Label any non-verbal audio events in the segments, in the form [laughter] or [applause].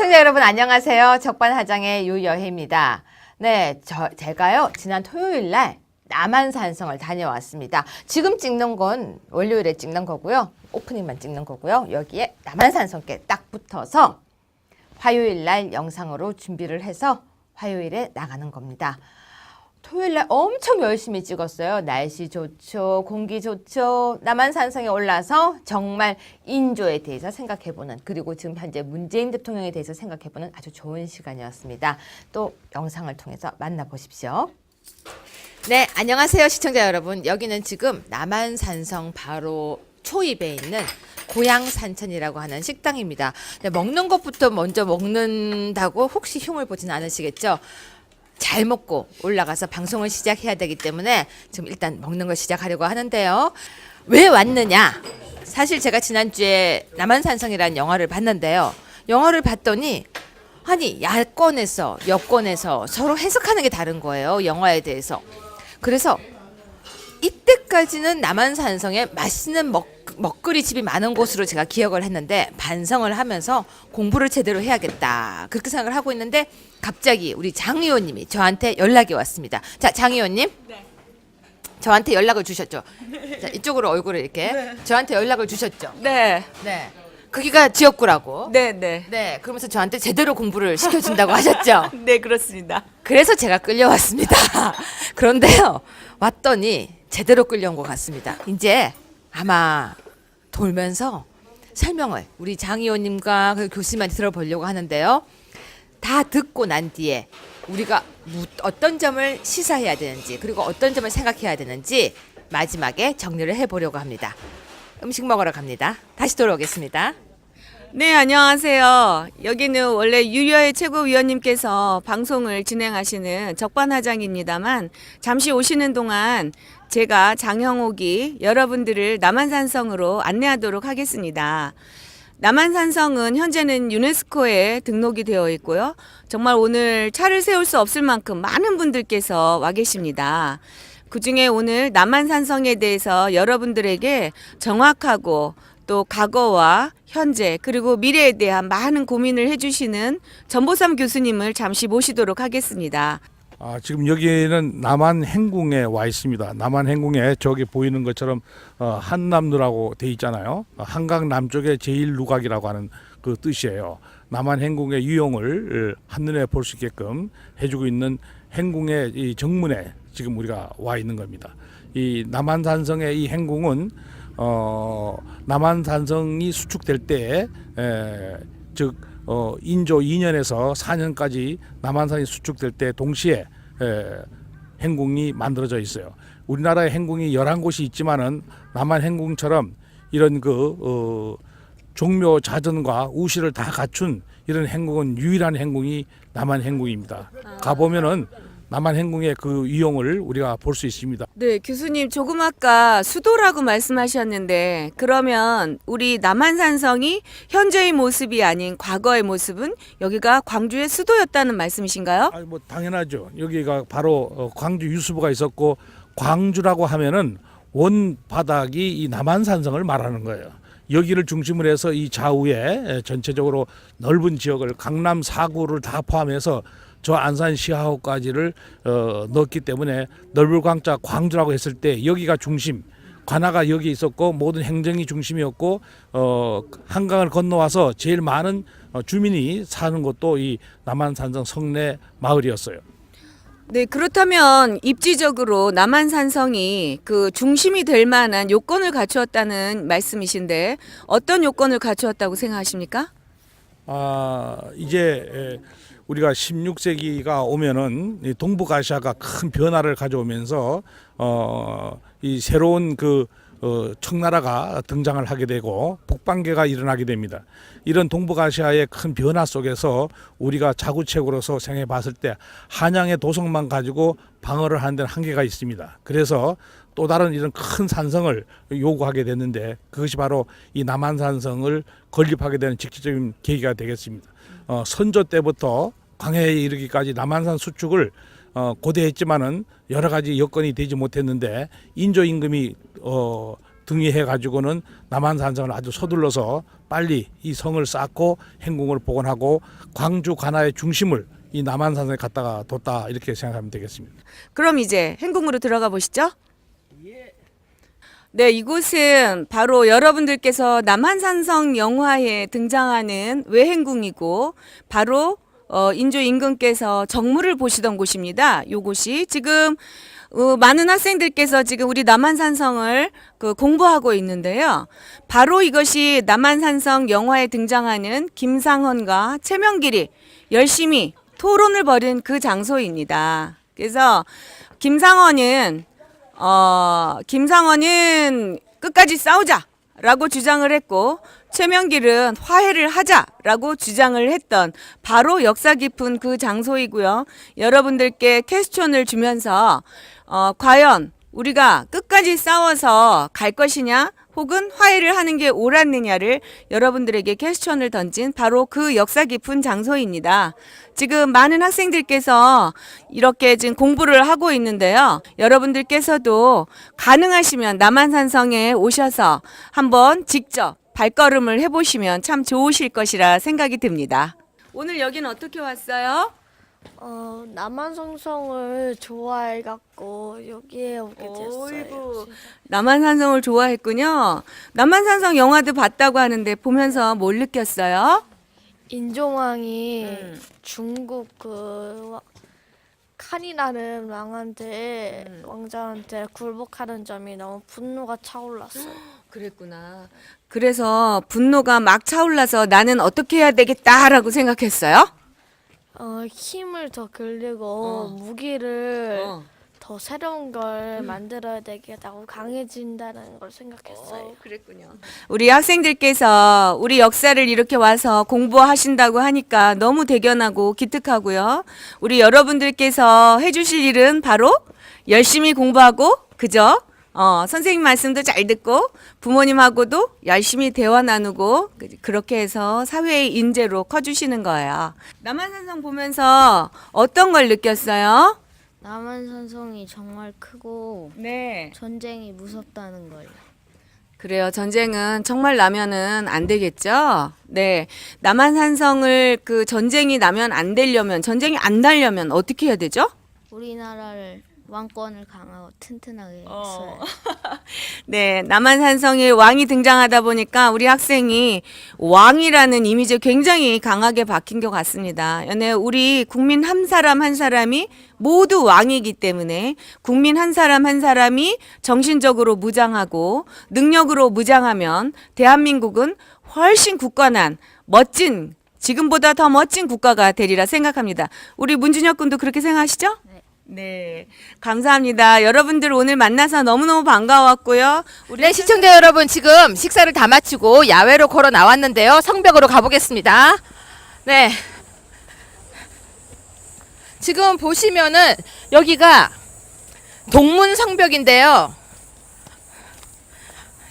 시청자 여러분 안녕하세요. 적반하장의 유여혜입니다. 네, 저 제가요 지난 토요일 날 남한산성을 다녀왔습니다. 지금 찍는 건 월요일에 찍는 거고요. 오프닝만 찍는 거고요. 여기에 남한산성께 딱 붙어서 화요일 날 영상으로 준비를 해서 화요일에 나가는 겁니다. 토요일 날 엄청 열심히 찍었어요. 날씨 좋죠, 공기 좋죠. 남한산성에 올라서 정말 인조에 대해서 생각해보는 그리고 지금 현재 문재인 대통령에 대해서 생각해보는 아주 좋은 시간이었습니다. 또 영상을 통해서 만나보십시오. 네, 안녕하세요, 시청자 여러분. 여기는 지금 남한산성 바로 초입에 있는 고향산천이라고 하는 식당입니다. 네, 먹는 것부터 먼저 먹는다고 혹시 흉을 보진 않으시겠죠? 잘 먹고 올라가서 방송을 시작해야 되기 때문에 지금 일단 먹는 걸 시작하려고 하는데요. 왜 왔느냐? 사실 제가 지난주에 남한산성이라는 영화를 봤는데요. 영화를 봤더니 아니 야권에서 여권에서 서로 해석하는 게 다른 거예요. 영화에 대해서. 그래서 이때까지는 남한산성에 맛있는 먹, 먹거리 집이 많은 곳으로 제가 기억을 했는데 반성을 하면서 공부를 제대로 해야겠다 그렇게 생각을 하고 있는데 갑자기 우리 장 의원님이 저한테 연락이 왔습니다. 자, 장 의원님. 저한테 연락을 주셨죠. 자, 이쪽으로 얼굴을 이렇게 저한테 연락을 주셨죠. 네, 네. 거기가 지역구라고. 네, 네. 네. 그러면서 저한테 제대로 공부를 시켜준다고 하셨죠. [laughs] 네, 그렇습니다. 그래서 제가 끌려왔습니다. [laughs] 그런데요, 왔더니 제대로 끌려온 것 같습니다. 이제 아마 돌면서 설명을 우리 장 의원님과 그 교수님한테 들어보려고 하는데요. 다 듣고 난 뒤에 우리가 무- 어떤 점을 시사해야 되는지 그리고 어떤 점을 생각해야 되는지 마지막에 정리를 해보려고 합니다. 음식 먹으러 갑니다. 다시 돌아오겠습니다. 네, 안녕하세요. 여기는 원래 유여의 최고위원님께서 방송을 진행하시는 적반하장입니다만 잠시 오시는 동안 제가 장형옥이 여러분들을 남한산성으로 안내하도록 하겠습니다. 남한산성은 현재는 유네스코에 등록이 되어 있고요. 정말 오늘 차를 세울 수 없을 만큼 많은 분들께서 와 계십니다. 그 중에 오늘 남한산성에 대해서 여러분들에게 정확하고 또 과거와 현재 그리고 미래에 대한 많은 고민을 해주시는 전보삼 교수님을 잠시 모시도록 하겠습니다. 아, 지금 여기는 남한 행궁에 와 있습니다. 남한 행궁에 저기 보이는 것처럼 어, 한남루라고 돼 있잖아요. 어, 한강 남쪽의 제일 누각이라고 하는 그 뜻이에요. 남한 행궁의 유형을 어, 한눈에 볼 수 있게끔 해주고 있는 행궁의 이 정문에 지금 우리가 와 있는 겁니다. 이 남한산성의 이 행궁은 어, 남한산성이 수축될 때에 에, 즉 어, 인조 2년에서 4년까지 남한산이 수축될 때 동시에 에, 행궁이 만들어져 있어요. 우리나라의 행궁이 11곳이 있지만은 남한 행궁처럼 이런 그 어, 종묘 자전과 우시를 다 갖춘 이런 행궁은 유일한 행궁이 남한 행궁입니다. 가보면은 남한 행궁의 그 위용을 우리가 볼 수 있습니다. 네, 교수님 조금 아까 수도라고 말씀하셨는데 그러면 우리 남한산성이 현재의 모습이 아닌 과거의 모습은 여기가 광주의 수도였다는 말씀이신가요? 아니 뭐 당연하죠. 여기가 바로 어, 광주 유수부가 있었고 광주라고 하면은 원 바닥이 이 남한산성을 말하는 거예요. 여기를 중심으로 해서 이 좌우에 에, 전체적으로 넓은 지역을 강남 4구를 다 포함해서 저 안산 시하호까지를 어, 넣었기 때문에 넓을 광자 광주라고 했을 때 여기가 중심 관아가 여기 있었고 모든 행정이 중심이었고 어, 한강을 건너와서 제일 많은 어, 주민이 사는 곳도 이 남한산성 성내 마을이었어요. 네, 그렇다면 입지적으로 남한산성이 그 중심이 될 만한 요건을 갖추었다는 말씀이신데 어떤 요건을 갖추었다고 생각하십니까? 아 이제 에, 우리가 16세기가 오면은 이 동북아시아가 큰 변화를 가져오면서 어 이 새로운 그 어, 청나라가 등장을 하게 되고 북방계가 일어나게 됩니다. 이런 동북아시아의 큰 변화 속에서 우리가 자구책으로서 생각해 봤을 때 한양의 도성만 가지고 방어를 하는 데는 한계가 있습니다. 그래서 또 다른 이런 큰 산성을 요구하게 됐는데 그것이 바로 이 남한산성을 건립하게 되는 직접적인 계기가 되겠습니다. 어, 선조 때부터 광해에 이르기까지 남한산 수축을 어, 고대했지만은 여러 가지 여건이 되지 못했는데 인조 임금이 어, 등의해 가지고는 남한산성을 아주 서둘러서 빨리 이 성을 쌓고 행궁을 복원하고 광주 관아의 중심을 이 남한산성에 갖다가 뒀다 이렇게 생각하면 되겠습니다. 그럼 이제 행궁으로 들어가 보시죠. 네, 이곳은 바로 여러분들께서 남한산성 영화에 등장하는 외행궁이고 바로 어, 인조 임금께서 정무를 보시던 곳입니다. 요곳이 지금 어, 많은 학생들께서 지금 우리 남한산성을 그 공부하고 있는데요. 바로 이것이 남한산성 영화에 등장하는 김상헌과 최명길이 열심히 토론을 벌인 그 장소입니다. 그래서 김상헌은 어, 김상헌은 끝까지 싸우자 라고 주장을 했고 최명길은 화해를 하자라고 주장을 했던 바로 역사 깊은 그 장소이고요. 여러분들께 퀘스천을 주면서 어, 과연 우리가 끝까지 싸워서 갈 것이냐 혹은 화해를 하는 게 옳았느냐를 여러분들에게 퀘스천을 던진 바로 그 역사 깊은 장소입니다. 지금 많은 학생들께서 이렇게 지금 공부를 하고 있는데요. 여러분들께서도 가능하시면 남한산성에 오셔서 한번 직접 발걸음을 해보시면 참 좋으실 것이라 생각이 듭니다. 오늘 여기는 어떻게 왔어요? 어 남한성성을 좋아해 갖고 여기에 오게 됐어요. 어이구. 남한산성을 좋아했군요. 남한산성 영화도 봤다고 하는데 보면서 뭘 느꼈어요? 인종왕이 음. 중국 그 와- 칸이라는 왕한테 음. 왕자한테 굴복하는 점이 너무 분노가 차올랐어요. [gasps] 그랬구나. 그래서 분노가 막 차올라서 나는 어떻게 해야 되겠다라고 생각했어요? 어 힘을 더 길리고 어. 무기를 어. 더 새로운 걸 만들어야 되겠다고 강해진다는 걸 생각했어요. 그랬군요. 우리 학생들께서 우리 역사를 이렇게 와서 공부하신다고 하니까 너무 대견하고 기특하고요. 우리 여러분들께서 해주실 일은 바로 열심히 공부하고, 그죠? 어, 선생님 말씀도 잘 듣고, 부모님하고도 열심히 대화 나누고, 그- 그렇게 해서 사회의 인재로 커주시는 거예요. 남한산성 보면서 어떤 걸 느꼈어요? 남한산성이 정말 크고 네. 전쟁이 무섭다는 걸요. 그래요. 전쟁은 정말 나면은 안 되겠죠? 네. 남한산성을 그 전쟁이 나면 안 되려면, 전쟁이 안 나려면 어떻게 해야 되죠? 우리나라를 왕권을 강하고 튼튼하게 했어요. [laughs] 네. 남한산성에 왕이 등장하다 보니까 우리 학생이 왕이라는 이미지 굉장히 강하게 박힌 것 같습니다. 네. 우리 국민 한 사람 한 사람이 모두 왕이기 때문에 국민 한 사람 한 사람이 정신적으로 무장하고 능력으로 무장하면 대한민국은 훨씬 굳건한 멋진 지금보다 더 멋진 국가가 되리라 생각합니다. 우리 문준혁 군도 그렇게 생각하시죠? 네. 네. 감사합니다. 여러분들 오늘 만나서 너무너무 반가웠고요. 우리 네, 시청자 여러분 지금 식사를 다 마치고 야외로 걸어 나왔는데요. 성벽으로 가보겠습니다. 네. 지금 보시면은 여기가 동문 성벽인데요.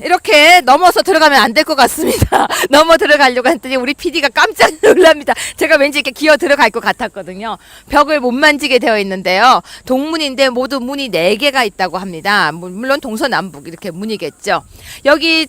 이렇게 넘어서 들어가면 안 될 것 같습니다. [laughs] 넘어 들어가려고 했더니 우리 PD가 깜짝 놀랍니다. 제가 왠지 이렇게 기어 들어갈 것 같았거든요. 벽을 못 만지게 되어 있는데요. 동문인데 모두 문이 네개가 있다고 합니다. 물- 물론 동서남북 이렇게 문이겠죠. 여기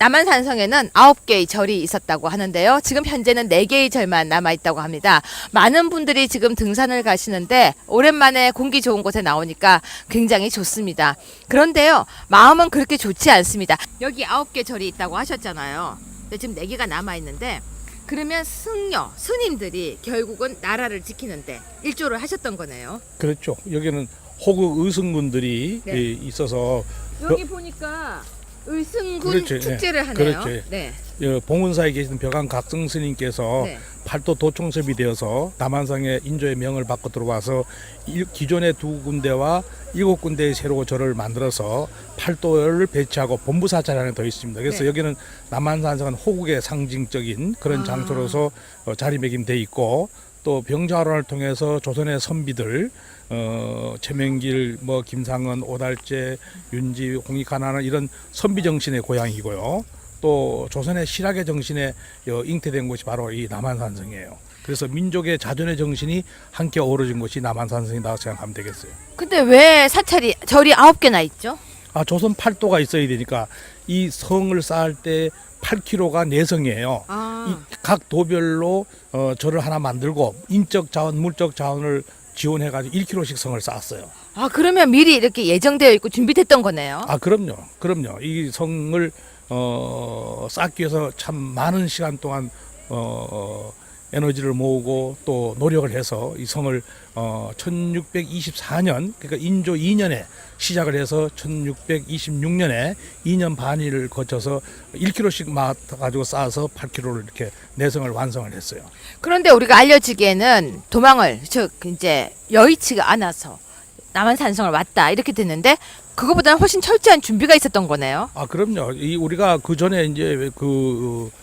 남한산성에는 아홉 개의 절이 있었다고 하는데요. 지금 현재는 네 개의 절만 남아 있다고 합니다. 많은 분들이 지금 등산을 가시는데 오랜만에 공기 좋은 곳에 나오니까 굉장히 좋습니다. 그런데요, 마음은 그렇게 좋지 않습니다. 여기 아홉 개 절이 있다고 하셨잖아요. 근데 지금 네 개가 남아 있는데 그러면 승려 스님들이 결국은 나라를 지키는데 일조를 하셨던 거네요. 그렇죠. 여기는 호국 의승군들이 네. 예, 있어서 여기 보니까 의승군 그렇죠. 예. 축제를 하네요. 그렇죠. 네. 어, 봉은사에 계신 벽안 각성 스님께서 네. 팔도 도총섭이 되어서 남한성의 인조의 명을 받고 들어와서 일- 기존의 두 군데와 일곱 군데의 새로 절을 만들어서 팔도를 배치하고 본부 사찰 안에 더 있습니다. 그래서 네. 여기는 남한산성은 호국의 상징적인 그런 아. 장소로서 어, 자리매김돼 있고 또 병자호란을 통해서 조선의 선비들 어, 최명길, 뭐 김상은, 오달재, 윤지, 홍익하나는 이런 선비 정신의 고향이고요. 또 조선의 실학의 정신에 어, 잉태된 곳이 바로 이 남한산성이에요. 그래서 민족의 자존의 정신이 함께 어우러진 곳이 남한산성이라고 생각하면 되겠어요. 근데 왜 사찰이 절이 아홉 개나 있죠? 아, 조선 팔도가 있어야 되니까 이 성을 쌓을 때 8km가 내성이에요. 아. 이각 도별로 어, 절을 하나 만들고 인적 자원, 물적 자원을 지원해가지고 1km씩 성을 쌓았어요. 아 그러면 미리 이렇게 예정되어 있고 준비됐던 거네요. 아, 그럼요, 그럼요. 이 성을 어, 쌓기 위해서 참 많은 시간 동안 어, 어, 에너지를 모으고 또 노력을 해서 이 성을 어, 1624년 그러니까 인조 2년에 시작을 해서 1626년에 2년 반일을 거쳐서 1km씩 맡아 가지고 쌓아서 8km를 이렇게 내성을 완성을 했어요. 그런데 우리가 알려지기에는 도망을 즉 이제 여의치가 않아서 남한산성을 왔다 이렇게 됐는데 그거보다는 훨씬 철저한 준비가 있었던 거네요. 아 그럼요. 이 우리가 그 전에 이제 그 어,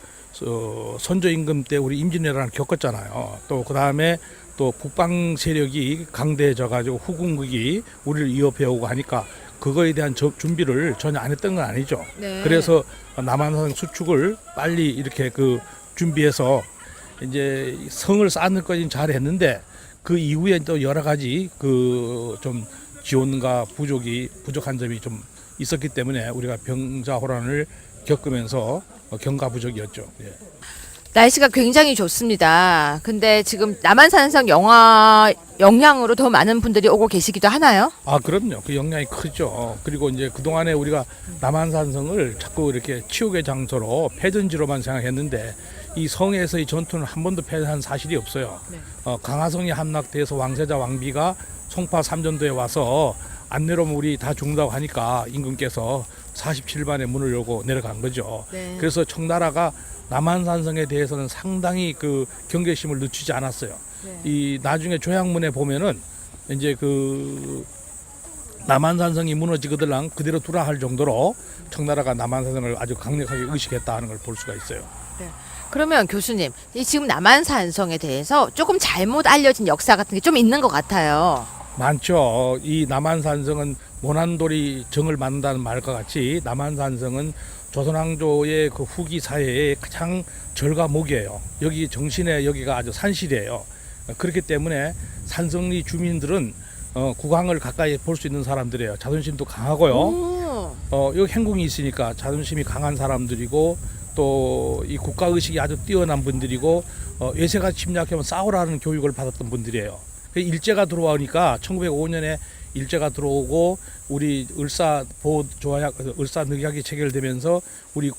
선조 임금 때 우리 임진왜란을 겪었잖아요. 또 그 다음에 또 북방 세력이 강대해져 가지고 후궁극이 우리를 위협해 오고 하니까 그거에 대한 저- 준비를 전혀 안 했던 건 아니죠. 네. 그래서 남한산 수축을 빨리 이렇게 그 준비해서 이제 성을 쌓는 것까지는 잘 했는데 그 이후에 또 여러 가지 그 좀 지원과 부족이 부족한 점이 좀 있었기 때문에 우리가 병자호란을 겪으면서 어, 경가부족이었죠. 예. 날씨가 굉장히 좋습니다. 근데 지금 남한산성 영화 영향으로 더 많은 분들이 오고 계시기도 하나요? 아 그럼요. 그 영향이 크죠. 그리고 이제 그 동안에 우리가 남한산성을 자꾸 이렇게 치욕의 장소로 패전지로만 생각했는데 이 성에서의 전투는 한 번도 패한 사실이 없어요. 네. 어, 강화성이 함락돼서 왕세자 왕비가 송파 삼전도에 와서 안 내려오면 우리 다 죽는다고 하니까 임금께서 47반에 문을 열고 내려간 거죠. 네. 그래서 청나라가 남한산성에 대해서는 상당히 그 경계심을 늦추지 않았어요. 네. 이 나중에 조약문에 보면은 이제 그 남한산성이 무너지거들랑 그대로 두라 할 정도로 청나라가 남한산성을 아주 강력하게 의식했다 하는 걸 볼 수가 있어요. 그러면 교수님, 이 지금 남한산성에 대해서 조금 잘못 알려진 역사 같은 게 좀 있는 것 같아요. 많죠. 이 남한산성은 모난돌이 정을 만든다는 말과 같이 남한산성은 조선왕조의 그 후기 사회의 가장 절과 목이에요. 여기 정신의 여기가 아주 산실이에요. 그렇기 때문에 산성리 주민들은 어, 국왕을 가까이 볼 수 있는 사람들이에요. 자존심도 강하고요. 오. 어, 여기 행궁이 있으니까 자존심이 강한 사람들이고 또 이 국가 의식이 아주 뛰어난 분들이고 어, 외세가 침략하면 싸우라는 교육을 받았던 분들이에요. 그 일제가 들어오니까 1905년에 일제가 들어오고 우리 을사 보호 조약 을사 늑약이 체결되면서 우리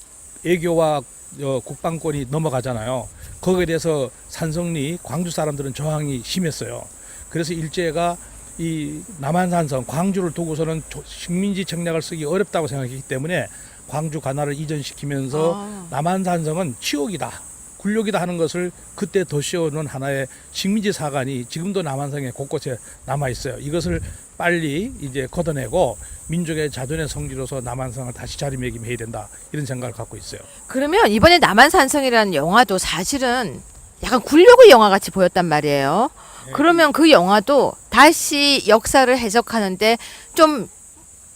애교와 어, 국방권이 넘어가잖아요. 거기에 대해서 산성리 광주 사람들은 저항이 심했어요. 그래서 일제가 이 남한산성 광주를 두고서는 조- 식민지 책략을 쓰기 어렵다고 생각했기 때문에 광주 관할을 이전시키면서 아. 남한산성은 치욕이다. 굴욕이다 하는 것을 그때 덧씌워놓은 하나의 식민지 사관이 지금도 남한성에 곳곳에 남아 있어요. 이것을 빨리 이제 걷어내고 민족의 자존의 성지로서 남한성을 다시 자리매김해야 된다 이런 생각을 갖고 있어요. 그러면 이번에 남한산성이라는 영화도 사실은 약간 굴욕의 영화 같이 보였단 말이에요. 그러면 그 영화도 다시 역사를 해석하는데 좀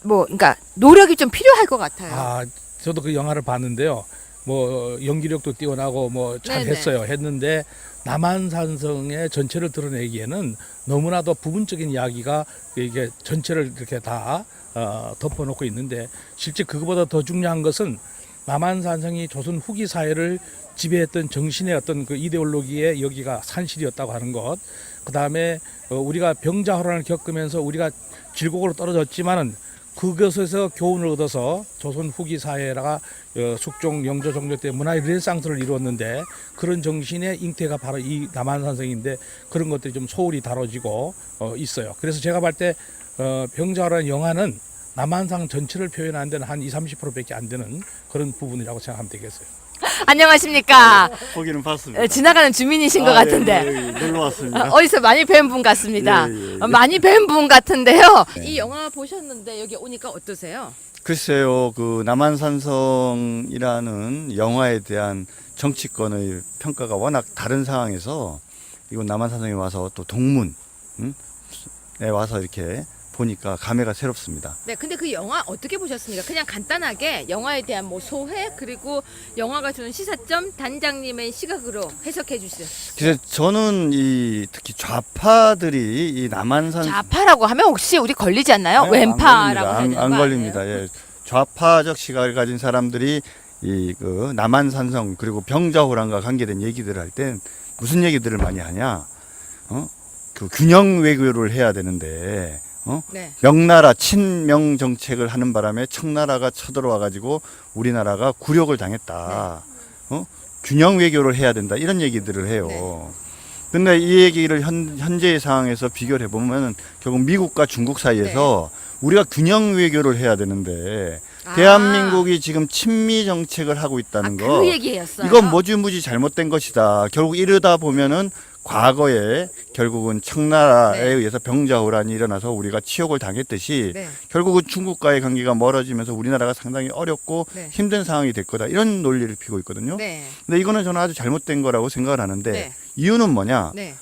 뭐 그러니까 노력이 좀 필요할 것 같아요. 아, 저도 그 영화를 봤는데요. 뭐 연기력도 뛰어나고 뭐잘 네네. 했어요. 했는데 남한산성의 전체를 드러내기에는 너무나도 부분적인 이야기가 이게 전체를 이렇게 다 어, 덮어놓고 있는데 실제 그거보다 더 중요한 것은 남한산성이 조선 후기 사회를 지배했던 정신의 어떤 그 이데올로기에 여기가 산실이었다고 하는 것. 그 다음에 우리가 병자호란을 겪으면서 우리가 질곡으로 떨어졌지만은 그것에서 교훈을 얻어서 조선 후기 사회가 어, 숙종 영조 종조 때 문화의 르네상스를 이루었는데 그런 정신의 잉태가 바로 이 남한산성인데 그런 것들이 좀 소홀히 다뤄지고 어, 있어요. 그래서 제가 볼때 어, 병자호란 영화는 남한상 전체를 표현하는 데는 한 20, 30%밖에 안 되는 그런 부분이라고 생각하면 되겠어요. [laughs] 안녕하십니까. 거기는 봤습니다. 어, 지나가는 주민이신 것 아, 같은데. 예, 예, 예, 놀러 왔습니다. 어, 어디서 많이 뵌 분 같습니다. 예, 예, 예. 어, 많이 뵌 분 같은데요. 이 영화 보셨는데 여기 오니까 어떠세요? 글쎄요, 그 남한산성이라는 영화에 대한 정치권의 평가가 워낙 다른 상황에서 이곳 남한산성에 와서 또 동문, 음? 에 와서 이렇게 보니까 감회가 새롭습니다. 네, 근데 그 영화 어떻게 보셨습니까? 그냥 간단하게 영화에 대한 뭐 소회 그리고 영화가 주는 시사점 단장님의 시각으로 해석해 주시죠. 그래서 저는 이 특히 좌파들이 이 남한산 좌파라고 하면 혹시 우리 걸리지 않나요? 네, 왼파라고 해야 안, 되는 안거 걸립니다. 아니에요? 예. 좌파적 시각을 가진 사람들이 이 그 남한산성 그리고 병자호란과 관계된 얘기들을 할때 무슨 얘기들을 많이 하냐? 어? 그 균형 외교를 해야 되는데 어? 네. 명나라 친명 정책을 하는 바람에 청나라가 쳐들어와 가지고 우리나라가 굴욕을 당했다. 어? 균형 외교를 해야 된다. 이런 얘기들을 해요. 네. 근데 이 얘기를 현, 현재의 상황에서 비교를 해보면 결국 미국과 중국 사이에서 우리가 균형 외교를 해야 되는데 네. 아. 대한민국이 지금 친미 정책을 하고 있다는 아, 거 그 얘기였어요. 이건 무지무지 잘못된 것이다. 결국 이러다 보면은 과거에 결국은 청나라에 네. 의해서 병자호란이 일어나서 우리가 치욕을 당했듯이 네. 결국은 중국과의 관계가 멀어지면서 우리나라가 상당히 어렵고 네. 힘든 상황이 될 거다. 이런 논리를 피고 있거든요. 네. 근데 이거는 저는 아주 잘못된 거라고 생각을 하는데 네. 이유는 뭐냐? 네.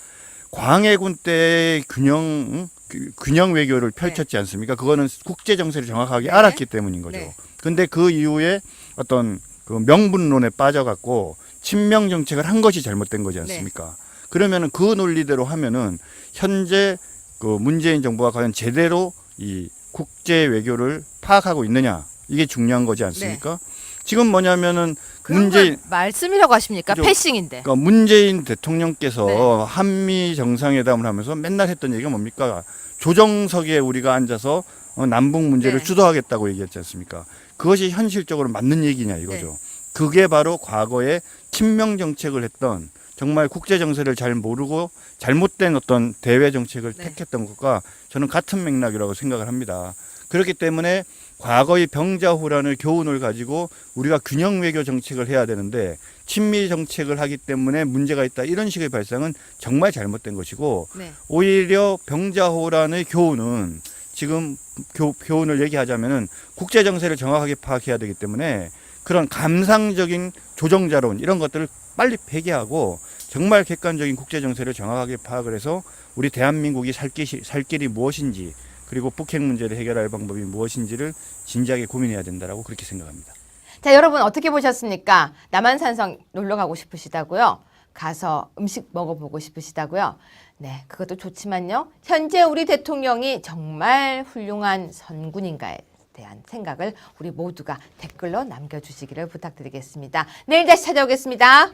광해군 때 균형 응? 그- 균형 외교를 펼쳤지 않습니까? 그거는 국제 정세를 정확하게 네. 알았기 때문인 거죠. 네. 근데 그 이후에 어떤 그 명분론에 빠져갖고 친명 정책을 한 것이 잘못된 거지 않습니까? 그러면은 그 논리대로 하면은 현재 그 문재인 정부가 과연 제대로 이 국제 외교를 파악하고 있느냐 이게 중요한 거지 않습니까? 지금 뭐냐면은 네. 문재인 걸 말씀이라고 하십니까? 그죠. 패싱인데. 그러니까 문재인 대통령께서 네. 한미 정상회담을 하면서 맨날 했던 얘기가 뭡니까? 조정석에 우리가 앉아서 어, 남북 문제를 네. 주도하겠다고 얘기했지 않습니까? 그것이 현실적으로 맞는 얘기냐 이거죠. 네. 그게 바로 과거에 친명 정책을 했던 정말 국제 정세를 잘 모르고 잘못된 어떤 대외 정책을 네. 택했던 것과 저는 같은 맥락이라고 생각을 합니다. 그렇기 때문에 과거의 병자호란을 교훈을 가지고 우리가 균형 외교 정책을 해야 되는데 친미 정책을 하기 때문에 문제가 있다 이런 식의 발상은 정말 잘못된 것이고 네. 오히려 병자호란의 교훈은 지금 교, 교훈을 얘기하자면은 국제 정세를 정확하게 파악해야 되기 때문에 그런 감상적인 조정자론 이런 것들을 빨리 폐기하고 정말 객관적인 국제 정세를 정확하게 파악을 해서 우리 대한민국이 살, 길이, 살 길이 무엇인지 그리고 북핵 문제를 해결할 방법이 무엇인지를 진지하게 고민해야 된다라고 그렇게 생각합니다. 자, 여러분 어떻게 보셨습니까? 남한산성 놀러 가고 싶으시다고요? 가서 음식 먹어보고 싶으시다고요? 네, 그것도 좋지만요. 현재 우리 대통령이 정말 훌륭한 선군인가에 대한 생각을 우리 모두가 댓글로 남겨주시기를 부탁드리겠습니다. 내일 다시 찾아오겠습니다.